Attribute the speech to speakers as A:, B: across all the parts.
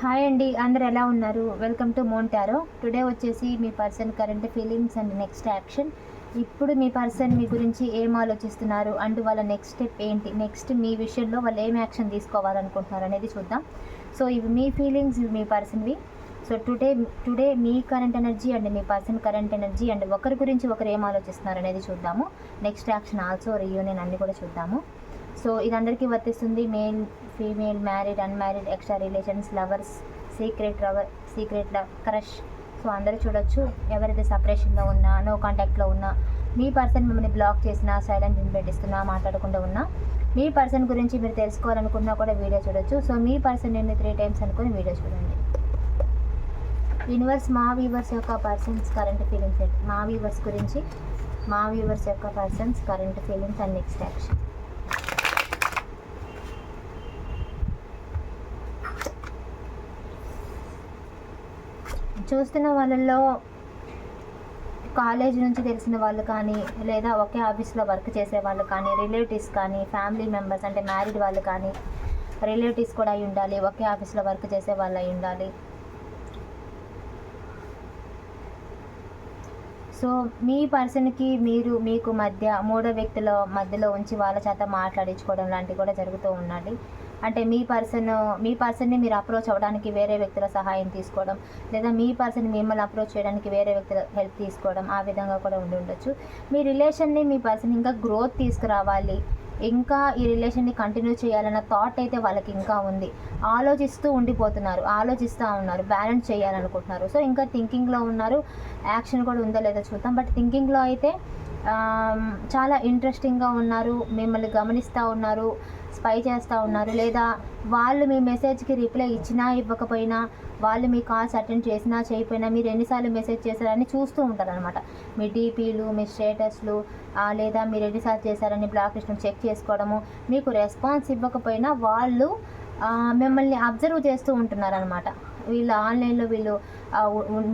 A: Hi అండి అందరు ఎలా ఉన్నారు? వెల్కమ్ టు మోంటారో టుడే వచ్చేసి మీ person current feelings and next action ఇప్పుడు మీ పర్సన్ మీ గురించి ఏం ఆలోచిస్తున్నారు? అండ్ వాళ్ళ నెక్స్ట్ స్టెప్ ఏంటి? నెక్స్ట్ మీ విషయంలో వాళ్ళు ఏం యాక్షన్ తీసుకోవాలనుకుంటున్నారు అనేది చూద్దాం. సో ఇవి మీ ఫీలింగ్స్ ఇవి మీ పర్సన్వి సో టుడే టుడే మీ కరెంట్ ఎనర్జీ అండ్ మీ పర్సన్ కరెంట్ ఎనర్జీ అండ్ ఒకరి గురించి ఒకరు ఏం ఆలోచిస్తున్నారు అనేది చూద్దాము. నెక్స్ట్ యాక్షన్ ఆల్సో రియూనియన్ అన్ని కూడా చూద్దాము. సో ఇది అందరికీ వర్తిస్తుంది. Male female married unmarried extra relations lovers secret lover secret love crush. So అందరూ చూడొచ్చు. ఎవరైతే సపరేషన్లో ఉన్నా నో కాంటాక్ట్లో ఉన్నా మీ పర్సన్ మిమ్మల్ని బ్లాక్ చేసినా సైలెంట్ పెట్టిస్తున్నా మాట్లాడకుండా ఉన్నా మీ పర్సన్ గురించి మీరు తెలుసుకోవాలనుకున్నా కూడా వీడియో చూడొచ్చు. సో మీ పర్సన్ నేను త్రీ టైమ్స్ అనుకుని వీడియో చూడండి. యూనివర్స్ మా వీవర్స్ యొక్క పర్సన్స్ కరెంట్ ఫీలింగ్స్ మా వీవర్స్ గురించి మా వీవర్స్ యొక్క persons current feelings and next action చూస్తున్న వాళ్ళల్లో కాలేజ్ నుంచి తెలిసిన వాళ్ళు కానీ లేదా ఒకే ఆఫీస్లో వర్క్ చేసే వాళ్ళు కానీ రిలేటివ్స్ కానీ ఫ్యామిలీ మెంబర్స్ అంటే మ్యారీడ్ వాళ్ళు కానీ రిలేటివ్స్ కూడా అయి ఉండాలి ఒకే ఆఫీస్లో వర్క్ చేసే వాళ్ళు అయి ఉండాలి. సో మీ పర్సన్కి మీరు మీకు మధ్య మూడో వ్యక్తుల మధ్యలో ఉంచి వాళ్ళ చేత మాట్లాడించుకోవడం లాంటివి కూడా జరుగుతూ ఉండాలి. అంటే మీ పర్సన్ మీ పర్సన్ని మీరు అప్రోచ్ అవ్వడానికి వేరే వ్యక్తుల సహాయం తీసుకోవడం లేదా మీ పర్సన్ మిమ్మల్ని అప్రోచ్ చేయడానికి వేరే వ్యక్తుల హెల్ప్ తీసుకోవడం ఆ విధంగా కూడా ఉండి ఉండొచ్చు. మీ రిలేషన్ని మీ పర్సన్ ఇంకా గ్రోత్ తీసుకురావాలి. ఇంకా ఈ రిలేషన్ని కంటిన్యూ చేయాలన్న థాట్ అయితే వాళ్ళకి ఇంకా ఉంది. ఆలోచిస్తూ ఉండిపోతున్నారు ఆలోచిస్తూ ఉన్నారు బ్యాలెన్స్ చేయాలనుకుంటున్నారు. సో ఇంకా థింకింగ్లో ఉన్నారు యాక్షన్ కూడా ఉందో లేదో చూద్దాం. బట్ థింకింగ్లో అయితే చాలా ఇంట్రెస్టింగ్గా ఉన్నారు మిమ్మల్ని గమనిస్తూ ఉన్నారు. స్పై చేస్తూ ఉన్నారు. లేదా వాళ్ళు మీ మెసేజ్కి రిప్లై ఇచ్చినా ఇవ్వకపోయినా వాళ్ళు మీ కాల్స్ అటెండ్ చేసినా చేయకపోయినా మీరు ఎన్నిసార్లు మెసేజ్ చేశారని చూస్తూ ఉంటారు అనమాట మీ డీపీలు మీ స్టేటస్లు లేదా మీరు ఎన్నిసార్లు చేశారని బ్లాక్ లిస్ట్ని చెక్ చేసుకోవడము మీకు రెస్పాన్స్ ఇవ్వకపోయినా వాళ్ళు మిమ్మల్ని అబ్జర్వ్ చేస్తూ ఉంటున్నారనమాట వీళ్ళు ఆన్లైన్లో వీళ్ళు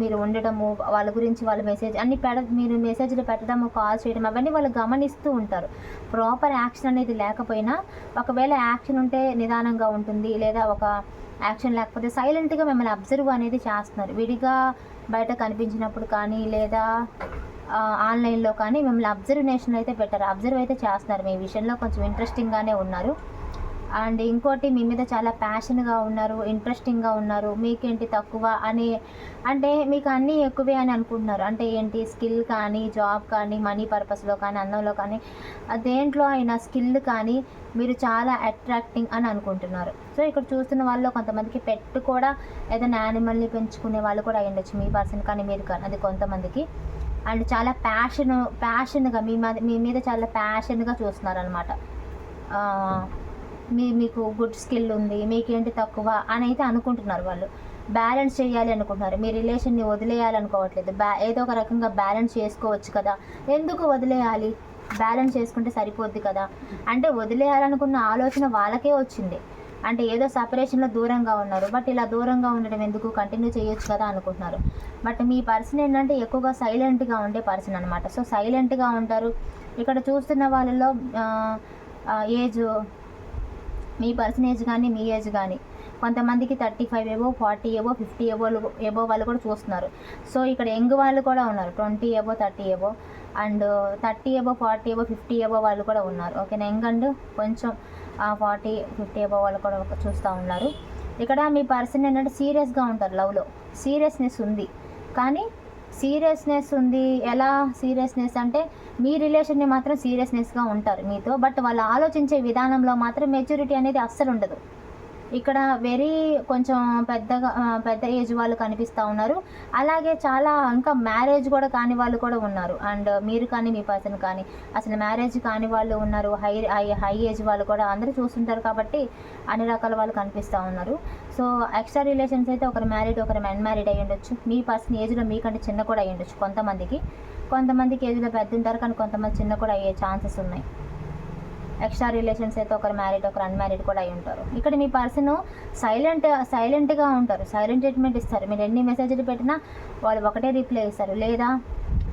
A: మీరు ఉండడము వాళ్ళ గురించి వాళ్ళ మెసేజ్ అన్ని పెడ మీరు మెసేజ్లు పెట్టడము కాల్ చేయడం అవన్నీ వాళ్ళు గమనిస్తూ ఉంటారు. ప్రాపర్ యాక్షన్ అనేది లేకపోయినా ఒకవేళ యాక్షన్ ఉంటే నిదానంగా ఉంటుంది లేదా ఒక యాక్షన్ లేకపోతే సైలెంట్గా మిమ్మల్ని అబ్జర్వ్ అనేది చేస్తున్నారు. విడిగా బయట కనిపించినప్పుడు కానీ లేదా ఆన్లైన్లో కానీ మిమ్మల్ని అబ్జర్వేషన్ అయితే పెట్టారు. అబ్జర్వ్ అయితే చేస్తున్నారు. మీ విషయంలో కొంచెం ఇంట్రెస్టింగ్గానే ఉన్నారు. అండ్ ఇంకోటి మీ మీద చాలా ప్యాషన్గా ఉన్నారు ఇంట్రెస్టింగ్గా ఉన్నారు మీకేంటి తక్కువ అని అంటే మీకు అన్నీ ఎక్కువే అని అనుకుంటున్నారు. అంటే ఏంటి? స్కిల్ కానీ జాబ్ కానీ మనీ పర్పస్లో కానీ అందంలో కానీ దేంట్లో అయినా స్కిల్ కానీ మీరు చాలా అట్రాక్టింగ్ అని అనుకుంటున్నారు. సో ఇక్కడ చూస్తున్న వాళ్ళు కొంతమందికి పెట్ కూడా ఏదైనా యానిమల్ని పెంచుకునే వాళ్ళు కూడా అయ్యుండొచ్చు మీ పర్సన్ కానీ మీరు కానీ అది కొంతమందికి. అండ్ చాలా ప్యాషన్ ప్యాషన్గా మీ మీద మీ మీద చాలా ప్యాషన్గా చూస్తున్నారు అనమాట మీ మీకు గుడ్ స్కిల్ ఉంది మీకేంటి తక్కువ అని అయితే అనుకుంటున్నారు వాళ్ళు. బ్యాలెన్స్ చేయాలి అనుకుంటున్నారు. మీ రిలేషన్ని వదిలేయాలనుకోవట్లేదు. బ్యా ఏదో ఒక రకంగా బ్యాలెన్స్ చేసుకోవచ్చు కదా. ఎందుకు వదిలేయాలి? బ్యాలెన్స్ చేసుకుంటే సరిపోద్ది కదా. అంటే వదిలేయాలనుకున్న ఆలోచన వాళ్ళకే వచ్చింది. అంటే ఏదో సపరేషన్లో దూరంగా ఉన్నారు. బట్ ఇలా దూరంగా ఉండడం ఎందుకు? కంటిన్యూ చేయొచ్చు కదా అనుకుంటున్నారు. బట్ మీ పర్సన్ ఏంటంటే ఎక్కువగా సైలెంట్గా ఉండే పర్సన్ అనమాట సో సైలెంట్గా ఉంటారు. ఇక్కడ చూస్తున్న వాళ్ళలో ఏజ్ మీ పర్సనేజ్ కానీ మీ ఏజ్ కానీ కొంతమందికి థర్టీ ఫైవ్ ఏవో ఫార్టీ ఏవో ఫిఫ్టీ ఏవో ఏవో వాళ్ళు కూడా చూస్తున్నారు. సో ఇక్కడ యంగ్ వాళ్ళు కూడా ఉన్నారు. ట్వంటీ ఏవో థర్టీ ఏవో అండ్ థర్టీ ఏవో ఫార్టీ ఏవో ఫిఫ్టీ ఏవో వాళ్ళు కూడా ఉన్నారు. ఓకేనా యంగ్ అండ్ కొంచెం ఫార్టీ ఫిఫ్టీ ఏవో వాళ్ళు కూడా చూస్తూ ఉన్నారు. ఇక్కడ మీ పర్సన్ ఏంటంటే సీరియస్గా ఉంటారు లవ్లో. సీరియస్నెస్ ఉంది. కానీ సీరియస్నెస్ ఉంది. ఎలా సీరియస్నెస్ అంటే మీ రిలేషన్ని మాత్రం సీరియస్నెస్గా ఉంటారు మీతో బట్ వాళ్ళు ఆలోచించే విధానంలో మాత్రం మెచ్యూరిటీ అనేది అస్సలు ఉండదు. ఇక్కడ వెరీ కొంచెం పెద్దగా పెద్ద ఏజ్ వాళ్ళు కనిపిస్తూ ఉన్నారు. అలాగే చాలా ఇంకా మ్యారేజ్ కూడా కాని వాళ్ళు కూడా ఉన్నారు. అండ్ మీరు కానీ మీ పర్సన్ కానీ అసలు మ్యారేజ్ కాని వాళ్ళు ఉన్నారు. హై హై హై ఏజ్ వాళ్ళు కూడా అందరూ చూస్తుంటారు కాబట్టి అన్ని రకాల వాళ్ళు కనిపిస్తూ ఉన్నారు. సో ఎక్స్ట్రా రిలేషన్స్ అయితే ఒకరు మ్యారీడ్ ఒకరు అన్మ్యారీడ్ అయ్యి ఉండొచ్చు. మీ పర్సన్ ఏజ్లో మీకంటే చిన్న కూడా అయ్యి ఉండొచ్చు కొంతమందికి. కొంతమందికి ఏజ్లో పెద్ద ఉంటారు కానీ కొంతమంది చిన్న కూడా అయ్యే ఛాన్సెస్ ఉన్నాయి. ఎక్స్ట్రా రిలేషన్స్ అయితే ఒకరు మ్యారీడ్ ఒకరు అన్మ్యారీడ్ కూడా అయి ఉంటారు. ఇక్కడ మీ పర్సన్ సైలెంట్ సైలెంట్గా ఉంటారు. సైలెంట్ ట్రీట్మెంట్ ఇస్తారు. మీరు ఎన్ని మెసేజ్లు పెట్టినా వాళ్ళు ఒకటే రిప్లై ఇస్తారు. లేదా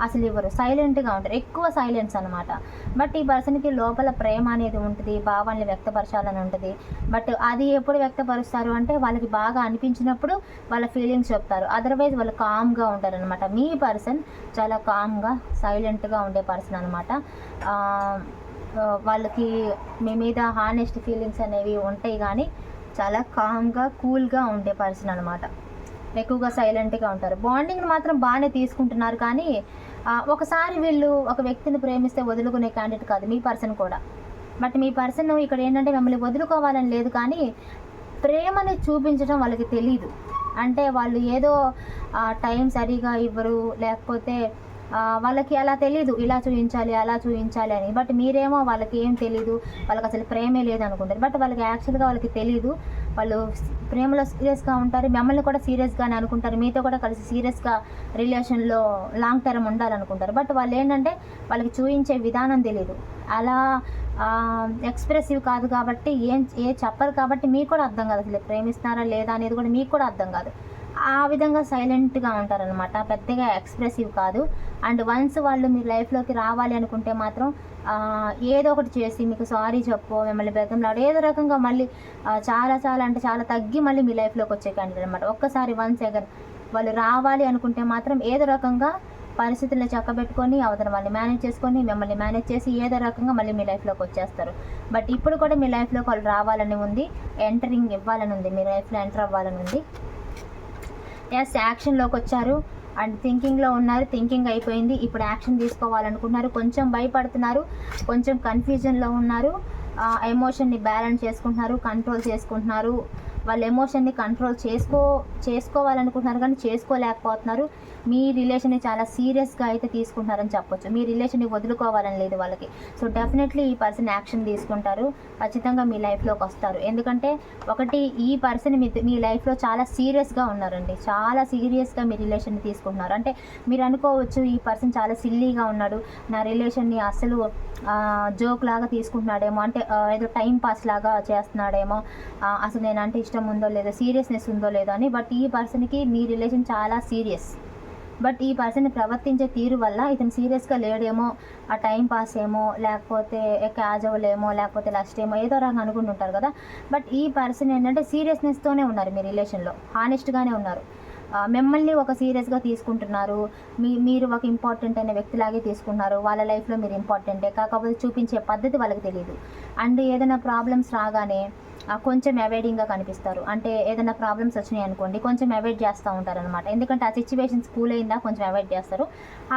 A: అసలు ఇవ్వరు. సైలెంట్గా ఉంటారు. ఎక్కువ సైలెన్స్ అనమాట బట్ ఈ పర్సన్కి లోపల ప్రేమ అనేది ఉంటుంది భావాన్ని వ్యక్తపరచాలని ఉంటుంది. బట్ అది ఎప్పుడు వ్యక్తపరుస్తారు అంటే వాళ్ళకి బాగా అనిపించినప్పుడు వాళ్ళ ఫీలింగ్స్ చెప్తారు. అదర్వైజ్ వాళ్ళు కామ్గా ఉంటారు అనమాట మీ పర్సన్ చాలా కామ్గా సైలెంట్గా ఉండే పర్సన్ అనమాట వాళ్ళకి మీ మీద హానెస్ట్ ఫీలింగ్స్ అనేవి ఉంటాయి కానీ చాలా కామ్గా కూల్గా ఉండే పర్సన్ అనమాట ఎక్కువగా సైలెంట్గా ఉంటారు. బాండింగ్ మాత్రం బాగానే తీసుకుంటున్నారు కానీ ఒకసారి వీళ్ళు ఒక వ్యక్తిని ప్రేమిస్తే వదులుకునే క్యాండిడేట్ కాదు మీ పర్సన్ కూడా. బట్ మీ పర్సన్ ఇక్కడ ఏంటంటే మిమ్మల్ని వదులుకోవాలని లేదు కానీ ప్రేమని చూపించడం వాళ్ళకి తెలియదు అంటే వాళ్ళు ఏదో టైం సరిగా ఇవ్వరు. లేకపోతే వాళ్ళకి అలా తెలీదు ఇలా చూపించాలి అలా చూపించాలి అని. బట్ మీరేమో వాళ్ళకి ఏం తెలీదు వాళ్ళకి అసలు ప్రేమే లేదు అనుకుంటారు. బట్ వాళ్ళకి యాక్చువల్గా వాళ్ళకి తెలీదు వాళ్ళు ప్రేమలో సీరియస్గా ఉంటారు మిమ్మల్ని కూడా సీరియస్గానే అనుకుంటారు మీతో కూడా కలిసి సీరియస్గా రిలేషన్లో లాంగ్ టర్మ్ ఉండాలనుకుంటారు. బట్ వాళ్ళు ఏంటంటే వాళ్ళకి చూపించే విధానం తెలియదు అలా ఎక్స్ప్రెసివ్ కాదు కాబట్టి ఏం ఏ చెప్పరు కాబట్టి మీకు కూడా అర్థం కాదు అసలు ప్రేమిస్తున్నారా లేదా అనేది కూడా మీకు కూడా అర్థం కాదు. ఆ విధంగా సైలెంట్గా ఉంటారనమాట పెద్దగా ఎక్స్ప్రెసివ్ కాదు. అండ్ వన్స్ వాళ్ళు మీ లైఫ్లోకి రావాలి అనుకుంటే మాత్రం ఏదో ఒకటి చేసి మీకు సారీ చెప్పు మిమ్మల్ని బెదంలాడు ఏదో రకంగా మళ్ళీ చాలా చాలా అంటే చాలా తగ్గి మళ్ళీ మీ లైఫ్లోకి వచ్చే క్యాండిడేట్ అనమాట ఒక్కసారి వన్స్ ఎగర్ వాళ్ళు రావాలి అనుకుంటే మాత్రం ఏదో రకంగా పరిస్థితులను చక్కబెట్టుకొని అవతల వాళ్ళని మేనేజ్ చేసుకొని మిమ్మల్ని మేనేజ్ చేసి ఏదో రకంగా మళ్ళీ మీ లైఫ్లోకి వచ్చేస్తారు. బట్ ఇప్పుడు కూడా మీ లైఫ్లోకి వాళ్ళు రావాలని ఉంది. ఎంటరింగ్ ఇవ్వాలని ఉంది. మీ లైఫ్లో ఎంటర్ అవ్వాలని ఉంది. ఎస్ యాక్షన్లోకి వచ్చారు. అండ్ థింకింగ్లో ఉన్నారు థింకింగ్ అయిపోయింది. ఇప్పుడు యాక్షన్ తీసుకోవాలనుకుంటున్నారు కొంచెం భయపడుతున్నారు కొంచెం కన్ఫ్యూజన్లో ఉన్నారు. ఎమోషన్ని బ్యాలెన్స్ చేసుకుంటున్నారు కంట్రోల్ చేసుకుంటున్నారు. వాళ్ళ ఎమోషన్ని కంట్రోల్ చేసుకో చేసుకోవాలనుకుంటున్నారు కానీ చేసుకోలేకపోతున్నారు. మీ రిలేషన్ని చాలా సీరియస్గా అయితే తీసుకుంటున్నారని చెప్పొచ్చు. మీ రిలేషన్ని వదులుకోవాలని లేదు వాళ్ళకి. సో డెఫినెట్లీ ఈ పర్సన్ యాక్షన్ తీసుకుంటారు. ఖచ్చితంగా మీ లైఫ్లోకి వస్తారు. ఎందుకంటే ఒకటి ఈ పర్సన్ మీ మీ లైఫ్లో చాలా సీరియస్గా ఉన్నారండి. చాలా సీరియస్గా మీ రిలేషన్ని తీసుకుంటున్నారు. అంటే మీరు అనుకోవచ్చు ఈ పర్సన్ చాలా సిల్లీగా ఉన్నాడు. నా రిలేషన్ని అసలు జోక్ లాగా తీసుకుంటున్నాడేమో అంటే ఏదో టైం పాస్ లాగా చేస్తున్నాడేమో అసలు నేనంటే ఇష్టం ఉందో లేదో సీరియస్నెస్ ఉందో లేదో అని. బట్ ఈ పర్సన్కి మీ రిలేషన్ చాలా సీరియస్ బట్ ఈ పర్సన్ ప్రవర్తించే తీరు వల్ల ఇతను సీరియస్గా లేడేమో ఆ టైం పాస్ ఏమో లేకపోతే క్యాజువల్ ఏమో లేకపోతే లస్ట్ ఏమో ఏదో రకంగా అనుకుంటుంటారు కదా. బట్ ఈ పర్సన్ ఏంటంటే సీరియస్నెస్తోనే ఉన్నారు మీ రిలేషన్లో హానెస్ట్గానే ఉన్నారు. మిమ్మల్ని ఒక సీరియస్గా తీసుకుంటున్నారు. మీ మీరు ఒక ఇంపార్టెంట్ అయిన వ్యక్తిలాగే తీసుకుంటున్నారు వాళ్ళ లైఫ్లో మీరు ఇంపార్టెంటే కాకపోతే చూపించే పద్ధతి వాళ్ళకి తెలియదు అండ్ ఏదైనా ప్రాబ్లమ్స్ రాగానే కొంచెం అవాయిడింగ్గా కనిపిస్తారు. అంటే ఏదైనా ప్రాబ్లమ్స్ వచ్చినాయి అనుకోండి కొంచెం అవాయిడ్ చేస్తూ ఉంటారు అనమాట ఎందుకంటే ఆ సిచ్యువేషన్స్ కూల్ అయిందా కొంచెం అవాయిడ్ చేస్తారు.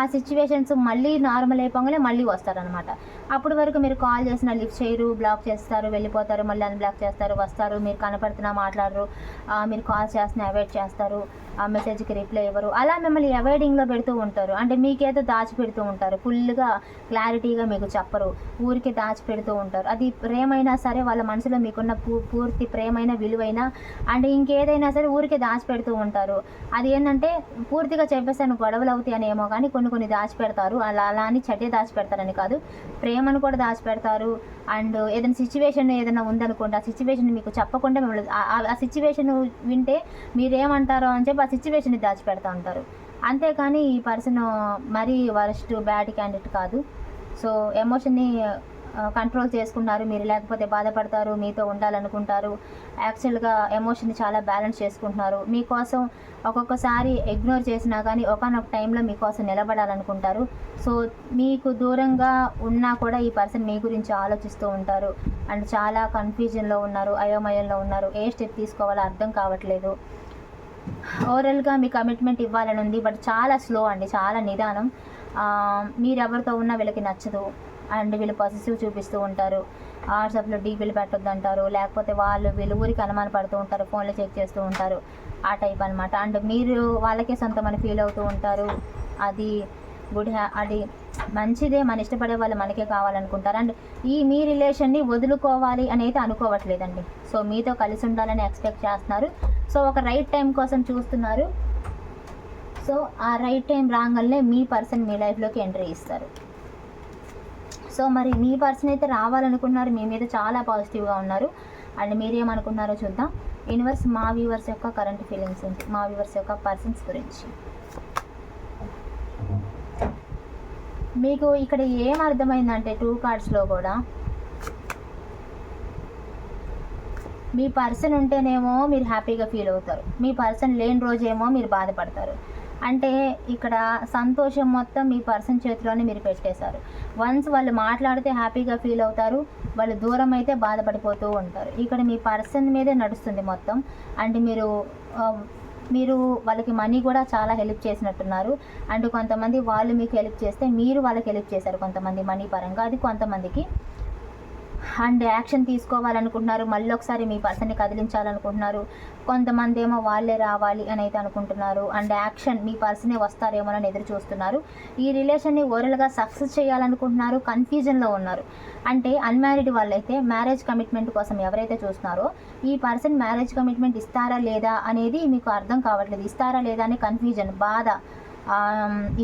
A: ఆ సిచ్యువేషన్స్ మళ్ళీ నార్మల్ అయిపోగానే మళ్ళీ వస్తారనమాట అప్పటి వరకు మీరు కాల్ చేసిన లిఫ్ట్ చేయరు బ్లాక్ చేస్తారు వెళ్ళిపోతారు మళ్ళీ అన్బ్లాక్ చేస్తారు వస్తారు. మీరు కనపడుతున్నా మాట్లాడరు మీరు కాల్ చేస్తున్నా అవాయిడ్ చేస్తారు. ఆ మెసేజ్కి రిప్లై ఇవ్వరు. అలా మిమ్మల్ని అవాయిడింగ్లో పెడుతూ ఉంటారు. అంటే మీకేదో దాచిపెడుతూ ఉంటారు. ఫుల్గా క్లారిటీగా మీకు చెప్పరు. ఊరికి దాచిపెడుతూ ఉంటారు. అది ప్రేమైనా సరే వాళ్ళ మనసులో మీకున్న పూ పూర్తి ప్రేమైన విలువైన అండ్ ఇంకేదైనా సరే ఊరికే దాచిపెడుతూ ఉంటారు. అది ఏంటంటే పూర్తిగా చెప్పేసాను గొడవలు అవుతాయి ఏమో కానీ కొన్ని కొన్ని దాచిపెడతారు. అలా అలా అని చెడ్డే దాచిపెడతారని కాదు. ప్రేమను కూడా దాచిపెడతారు. అండ్ ఏదైనా సిచ్యువేషన్ ఏదైనా ఉందనుకోండి ఆ సిచ్యువేషన్ మీకు చెప్పకుండా మిమ్మల్ని ఆ- ఆ సిచ్యువేషన్ వింటే మీరేమంటారో అని చెప్పి ఆ సిచ్యువేషన్ని దాచిపెడతా ఉంటారు. అంతేకాని ఈ పర్సన్ మరీ వరస్ట్ బ్యాడ్ క్యాండిడేట్ కాదు. సో ఎమోషన్ని కంట్రోల్ చేసుకున్నారు మీరు లేకపోతే బాధపడతారు మీతో ఉండాలనుకుంటారు. యాక్చువల్గా ఎమోషన్ని చాలా బ్యాలెన్స్ చేసుకుంటున్నారు. మీకోసం ఒక్కొక్కసారి ఇగ్నోర్ చేసినా కానీ ఒకనొక టైంలో మీకోసం నిలబడాలనుకుంటారు. సో మీకు దూరంగా ఉన్నా కూడా ఈ పర్సన్ మీ గురించి ఆలోచిస్తూ ఉంటారు. అండ్ చాలా కన్ఫ్యూజన్లో ఉన్నారు అయోమయంలో ఉన్నారు. ఏ స్టెప్ తీసుకోవాలో అర్థం కావట్లేదు. ఓవరాల్గా మీ కమిట్మెంట్ ఇవ్వాలని ఉంది బట్ చాలా స్లో అండి చాలా నిదానం. మీరు ఎవరితో ఉన్నా వీళ్ళకి నచ్చదు. అండ్ వీళ్ళు పాజిటివ్ చూపిస్తూ ఉంటారు. వాట్సాప్లో డీపీలు పెట్టొద్దు అంటారు లేకపోతే వాళ్ళు వీళ్ళు ఊరికి అనుమాన పడుతూ ఉంటారు ఫోన్లో చెక్ చేస్తూ ఉంటారు. ఆ టైప్ అనమాట అండ్ మీరు వాళ్ళకే సొంతమని ఫీల్ అవుతూ ఉంటారు. అది గుడ్ హ్యా అది మంచిదే మన ఇష్టపడే వాళ్ళు మనకే కావాలనుకుంటారు. అండ్ ఈ మీ రిలేషన్ని వదులుకోవాలి అని అయితే అనుకోవట్లేదండి. సో మీతో కలిసి ఉండాలని ఎక్స్పెక్ట్ చేస్తున్నారు. సో ఒక రైట్ టైం కోసం చూస్తున్నారు. సో ఆ రైట్ టైం రాగానే మీ పర్సన్ మీ లైఫ్లోకి ఎంట్రీ ఇస్తారు. సో మరి మీ పర్సన్ అయితే రావాలనుకున్నారు మీ మీద చాలా పాజిటివ్గా ఉన్నారు. అండ్ మీరేమనుకున్నారో చూద్దాం. యూనివర్స్ మా వ్యూవర్స్ యొక్క కరెంట్ ఫీలింగ్స్ ఏంటి? మా వ్యూవర్స్ యొక్క పర్సన్స్ గురించి. మీకు ఇక్కడ ఏం అర్థమైందంటే టూ కార్డ్స్లో కూడా? మీ పర్సన్ ఉంటేనేమో మీరు హ్యాపీగా ఫీల్ అవుతారు. మీ పర్సన్ లేని రోజేమో మీరు బాధపడతారు. అంటే ఇక్కడ సంతోషం మొత్తం మీ పర్సన్ చేతిలోనే మీరు పెట్టేశారు. వన్స్ వాళ్ళు మాట్లాడితే హ్యాపీగా ఫీల్ అవుతారు. వాళ్ళు దూరం అయితే బాధపడిపోతూ ఉంటారు. ఇక్కడ మీ పర్సన్ మీదే నడుస్తుంది మొత్తం. అంటే మీరు మీరు వాళ్ళకి మనీ కూడా చాలా హెల్ప్ చేసినట్టున్నారు. అండ్ కొంతమంది వాళ్ళు మీకు హెల్ప్ చేస్తే మీరు వాళ్ళకి హెల్ప్ చేశారు కొంతమంది మనీ పరంగా. అది కొంతమందికి అండ్ యాక్షన్ తీసుకోవాలనుకుంటున్నారు. మళ్ళీ ఒకసారి మీ పర్సన్ని కదిలించాలనుకుంటున్నారు. కొంతమంది ఏమో వాళ్ళే రావాలి అని అయితే అనుకుంటున్నారు. అండ్ యాక్షన్ మీ పర్సనే వస్తారేమో అని ఎదురు చూస్తున్నారు. ఈ రిలేషన్ని ఓరల్గా సక్సెస్ చేయాలనుకుంటున్నారు కన్ఫ్యూజన్లో ఉన్నారు. అంటే అన్మ్యారీడ్ వాళ్ళైతే మ్యారేజ్ కమిట్మెంట్ కోసం ఎవరైతే చూస్తున్నారో ఈ పర్సన్ మ్యారేజ్ కమిట్మెంట్ ఇస్తారా లేదా అనేది మీకు అర్థం కావట్లేదు. ఇస్తారా లేదా అని కన్ఫ్యూజన్ బాధ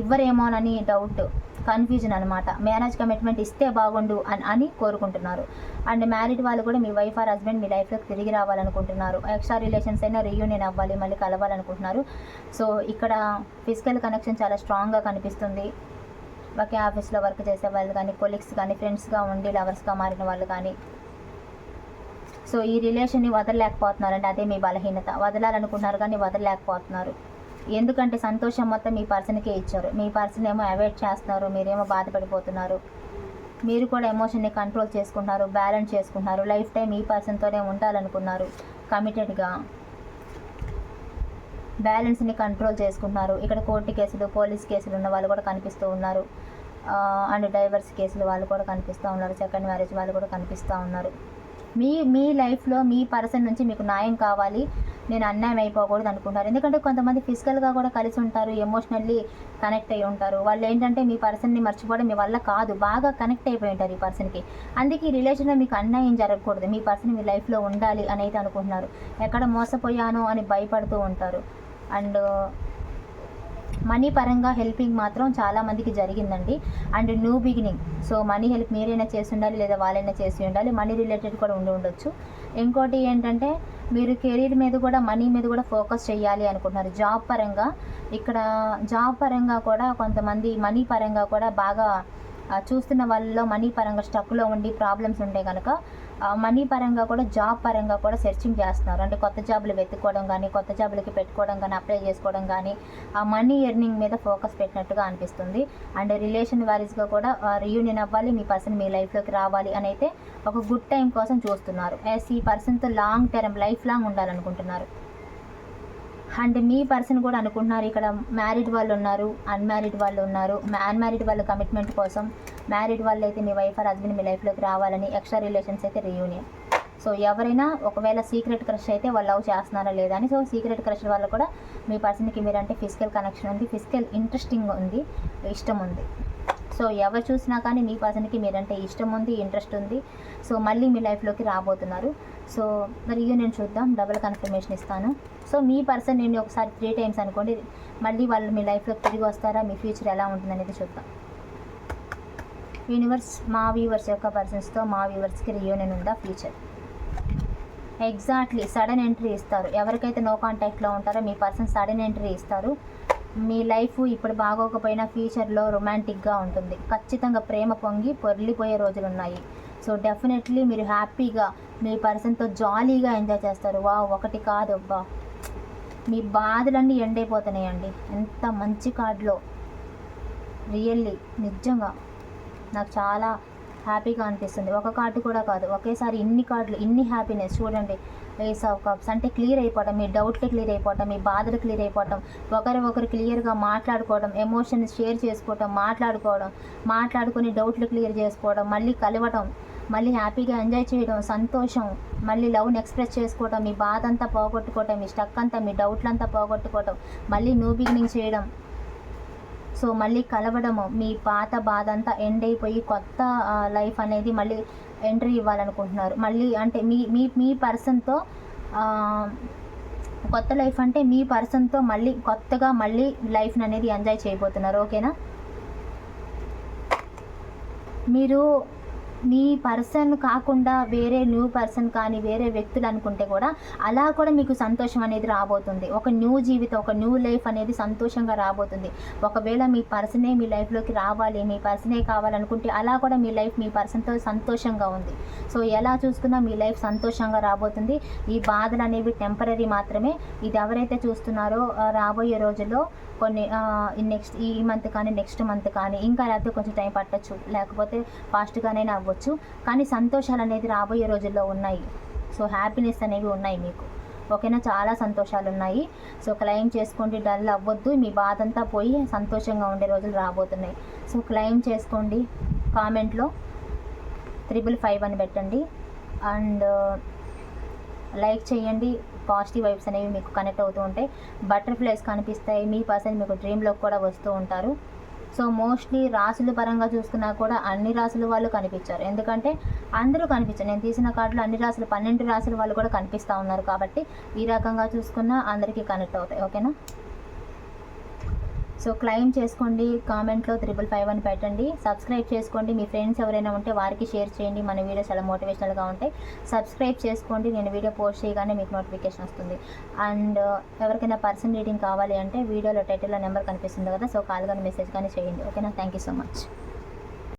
A: ఇవ్వరేమోనని డౌట్. కన్ఫ్యూజన్ అనమాట మ్యారేజ్ కమిట్మెంట్ ఇస్తే బాగుండు అని అని కోరుకుంటున్నారు. అండ్ మ్యారీడ్ వాళ్ళు కూడా మీ వైఫ్ ఆర్ హస్బెండ్ మీ లైఫ్లోకి తిరిగి రావాలనుకుంటున్నారు. ఎక్స్ట్రా రిలేషన్స్ అయినా రీయూనియన్ అవ్వాలి మళ్ళీ కలవాలనుకుంటున్నారు. సో ఇక్కడ ఫిజికల్ కనెక్షన్ చాలా స్ట్రాంగ్గా కనిపిస్తుంది. ఒకే ఆఫీస్లో వర్క్ చేసే వాళ్ళు కానీ కొలీగ్స్ కానీ ఫ్రెండ్స్గా ఉండి లవర్స్గా మారిన వాళ్ళు కానీ. సో ఈ రిలేషన్ని వదలలేకపోతున్నారంటే అదే మీ బలహీనత. వదలాలనుకుంటున్నారు కానీ వదలలేకపోతున్నారు. ఎందుకంటే సంతోషం మొత్తం మీ పర్సన్కే ఇచ్చారు. మీ పర్సన్ ఏమో అవాయిడ్ చేస్తున్నారు మీరేమో బాధపడిపోతున్నారు. మీరు కూడా ఎమోషన్ని కంట్రోల్ చేసుకుంటున్నారు బ్యాలెన్స్ చేసుకుంటున్నారు. లైఫ్ టైం ఈ పర్సన్తోనే ఉండాలనుకున్నారు కమిటెడ్గా. బ్యాలెన్స్ని కంట్రోల్ చేసుకుంటున్నారు. ఇక్కడ కోర్టు కేసులు పోలీస్ కేసులు ఉన్న వాళ్ళు కూడా కనిపిస్తూ ఉన్నారు. అండ్ డైవర్స్ కేసులు వాళ్ళు కూడా కనిపిస్తూ ఉన్నారు. సెకండ్ మ్యారేజ్ వాళ్ళు కూడా కనిపిస్తూ ఉన్నారు. మీ మీ లైఫ్లో మీ పర్సన్ నుంచి మీకు న్యాయం కావాలి. నేను అన్యాయం అయిపోకూడదు అనుకుంటారు. ఎందుకంటే కొంతమంది ఫిజికల్గా కూడా కలిసి ఉంటారు ఎమోషనల్లీ కనెక్ట్ అయి ఉంటారు. వాళ్ళు ఏంటంటే మీ పర్సన్ని మర్చిపోవడం మీ వల్ల కాదు బాగా కనెక్ట్ అయిపోయి ఉంటారు ఈ పర్సన్కి. అందుకే ఈ రిలేషన్లో మీకు అన్యాయం జరగకూడదు. మీ పర్సన్ మీ లైఫ్లో ఉండాలి అని అయితే అనుకుంటున్నారు. ఎక్కడ మోసపోయాను అని భయపడుతూ ఉంటారు. అండ్ మనీ పరంగా హెల్పింగ్ మాత్రం చాలా మందికి జరిగిందండి. And new beginning. So money help మీరైనా చేసి ఉండాలి లేదా వాళ్ళైనా చేసి ఉండాలి మనీ రిలేటెడ్ కూడా ఉండి ఉండొచ్చు. ఇంకోటి ఏంటంటే మీరు కెరీర్ మీద కూడా మనీ మీద కూడా ఫోకస్ చేయాలి అనుకుంటున్నారు. జాబ్ పరంగా ఇక్కడ జాబ్ పరంగా కూడా కొంతమంది మనీ పరంగా కూడా బాగా చూస్తున్న వాళ్ళలో మనీ పరంగా స్టక్లో ఉండి ప్రాబ్లమ్స్ ఉంటే కనుక మనీ పరంగా కూడా జాబ్ పరంగా కూడా సెర్చింగ్ చేస్తున్నారు. అంటే కొత్త జాబులు వెతుక్కోవడం కానీ కొత్త జాబులకి పెట్టుకోవడం కానీ అప్లై చేసుకోవడం కానీ ఆ మనీ ఎర్నింగ్ మీద ఫోకస్ పెట్టినట్టుగా అనిపిస్తుంది. అండ్ రిలేషన్ వారీస్గా కూడా రియూనియన్ అవ్వాలి మీ పర్సన్ మీ లైఫ్లోకి రావాలి అని అయితే ఒక గుడ్ టైం కోసం చూస్తున్నారు. ఎస్ ఈ పర్సన్తో లాంగ్ టర్మ్ లైఫ్ లాంగ్ ఉండాలనుకుంటున్నారు. అండ్ మీ పర్సన్ కూడా అనుకుంటున్నారు ఇక్కడ మ్యారీడ్ వాళ్ళు ఉన్నారు అన్మ్యారీడ్ వాళ్ళు ఉన్నారు. అన్మ్యారీడ్ వాళ్ళ కమిట్మెంట్ కోసం మ్యారీడ్ వాళ్ళు అయితే మీ వైఫ్ ఆర్ హస్బెండ్ మీ లైఫ్లోకి రావాలని ఎక్స్ట్రా రిలేషన్స్ అయితే రియూనియన్. సో ఎవరైనా ఒకవేళ సీక్రెట్ క్రష్ అయితే వాళ్ళు లవ్ చేస్తున్నారా లేదా అని సో సీక్రెట్ క్రష్ వల్ల కూడా మీ పర్సన్కి మీరంటే ఫిజికల్ కనెక్షన్ ఉంది ఫిజికల్ ఇంట్రెస్టింగ్ ఉంది ఇష్టం ఉంది. సో ఎవరు చూసినా కానీ మీ పర్సన్కి మీరంటే ఇష్టం ఉంది ఇంట్రెస్ట్ ఉంది. సో మళ్ళీ మీ లైఫ్లోకి రాబోతున్నారు. సో మరి నేను చూద్దాం డబుల్ కన్ఫర్మేషన్ ఇస్తాను. సో మీ పర్సన్ నేను ఒకసారి త్రీ టైమ్స్ అనుకోండి మళ్ళీ వాళ్ళు మీ లైఫ్లోకి తిరిగి వస్తారా మీ ఫ్యూచర్ ఎలా ఉంటుంది అనేది చూద్దాం. యూనివర్స్ మా వ్యూవర్స్ యొక్క పర్సన్స్తో మా వ్యూవర్స్కి రియూనియన్ ఉందా ఫ్యూచర్ ఎగ్జాక్ట్లీ సడన్ ఎంట్రీ ఇస్తారు. ఎవరికైతే నో కాంటాక్ట్లో ఉంటారో మీ పర్సన్ సడన్ ఎంట్రీ ఇస్తారు. మీ లైఫ్ ఇప్పుడు బాగోకపోయినా ఫ్యూచర్లో రొమాంటిక్గా ఉంటుంది. ఖచ్చితంగా ప్రేమ పొంగి పొర్లిపోయే రోజులు ఉన్నాయి సో డెఫినెట్లీ మీరు హ్యాపీగా మీ పర్సన్తో జాలీగా ఎంజాయ్ చేస్తారు. వా ఒకటి కాదు అబ్బా. మీ బాధలన్నీ ఎండైపోతున్నాయండి ఎంత మంచి కార్డులో. రియల్లీ నిజంగా నాకు చాలా హ్యాపీగా అనిపిస్తుంది. ఒక కార్డు కూడా కాదు. ఒకేసారి ఇన్ని కార్డులు ఇన్ని హ్యాపీనెస్. చూడండి ఏస్ ఆఫ్ కప్స్ అంటే క్లియర్ అయిపోవటం మీ డౌట్లు క్లియర్ అయిపోవటం మీ బాధలు క్లియర్ అయిపోవటం ఒకరి ఒకరు క్లియర్గా మాట్లాడుకోవడం ఎమోషన్ షేర్ చేసుకోవడం మాట్లాడుకోవడం మాట్లాడుకుని డౌట్లు క్లియర్ చేసుకోవడం మళ్ళీ కలవటం మళ్ళీ హ్యాపీగా ఎంజాయ్ చేయడం సంతోషం మళ్ళీ లవ్ని ఎక్స్ప్రెస్ చేసుకోవడం మీ బాధ అంతా పోగొట్టుకోవటం మీ స్టక్ అంతా మీ డౌట్లంతా పోగొట్టుకోవటం మళ్ళీ న్యూ బిగినింగ్ చేయడం. సో మళ్ళీ కలవడము మీ పాత బాధ అంతా ఎండ్ అయిపోయి కొత్త లైఫ్ అనేది మళ్ళీ ఎంట్రీ ఇవ్వాలనుకుంటున్నారు. మళ్ళీ అంటే మీ మీ మీ పర్సన్తో కొత్త లైఫ్ అంటే మీ పర్సన్తో మళ్ళీ కొత్తగా మళ్ళీ లైఫ్ని అనేది ఎంజాయ్ చేయబోతున్నారు. ఓకేనా? మీరు మీ పర్సన్ కాకుండా వేరే న్యూ పర్సన్ కానీ వేరే వ్యక్తులు అనుకుంటే కూడా అలా కూడా మీకు సంతోషం అనేది రాబోతుంది. ఒక న్యూ జీవితం ఒక న్యూ లైఫ్ అనేది సంతోషంగా రాబోతుంది. ఒకవేళ మీ పర్సనే మీ లైఫ్లోకి రావాలి మీ పర్సనే కావాలనుకుంటే అలా కూడా మీ లైఫ్ మీ పర్సన్తో సంతోషంగా ఉంది. సో ఎలా చూసుకున్నా మీ లైఫ్ సంతోషంగా రాబోతుంది. ఈ బాధలు అనేవి టెంపరీ మాత్రమే. ఇది ఎవరైతే చూస్తున్నారో రాబోయే రోజుల్లో కొన్ని నెక్స్ట్ ఈ మంత్ కానీ నెక్స్ట్ మంత్ కానీ ఇంకా లేకపోతే కొంచెం టైం పట్టచ్చు. లేకపోతే ఫాస్ట్గానైనా అవ్వచ్చు. కానీ సంతోషాలు అనేది రాబోయే రోజుల్లో ఉన్నాయి. సో హ్యాపీనెస్ అనేవి ఉన్నాయి మీకు. ఓకేనా? చాలా సంతోషాలు ఉన్నాయి. సో క్లెయిమ్ చేసుకోండి. డల్ అవ్వద్దు. మీ బాధ అంతా పోయి సంతోషంగా ఉండే రోజులు రాబోతున్నాయి. సో క్లెయిమ్ చేసుకోండి. కామెంట్లో త్రిబుల్ ఫైవ్ అని పెట్టండి. అండ్ లైక్ చేయండి. పాజిటివ్ వైబ్స్ అనేవి మీకు కనెక్ట్ అవుతూ ఉంటాయి. బటర్ఫ్లైస్ కనిపిస్తాయి. మీ పర్సన్ మీకు డ్రీమ్లోకి కూడా వస్తూ ఉంటారు. సో మోస్ట్లీ రాసుల పరంగా చూసుకున్నా కూడా అన్ని రాసుల వాళ్ళు కనిపించారు. ఎందుకంటే అందరూ కనిపించారు. నేను తీసిన కార్డులో అన్ని రాసులు పన్నెండు రాసుల వాళ్ళు కూడా కనిపిస్తూ ఉన్నారు కాబట్టి ఈ రకంగా చూసుకున్నా అందరికీ కనెక్ట్ అవుతాయి. ఓకేనా సో క్లెయిమ్ చేసుకోండి కామెంట్లో త్రిబుల్ ఫైవ్ అని పెట్టండి. సబ్స్క్రైబ్ చేసుకోండి. మీ ఫ్రెండ్స్ ఎవరైనా ఉంటే వారికి షేర్ చేయండి. మన వీడియోస్ చాలా మోటివేషనల్గా ఉంటాయి. సబ్స్క్రైబ్ చేసుకోండి. నేను వీడియో పోస్ట్ చేయగానే మీకు నోటిఫికేషన్ వస్తుంది. అండ్ uh, ఎవరికైనా పర్సన్ రీడింగ్ కావాలి అంటే వీడియోలో టైటిల్లో నెంబర్ కనిపిస్తుంది కదా సో కాల్ కానీ మెసేజ్ కానీ చేయండి. ఓకేనా థ్యాంక్ యూ సో మచ్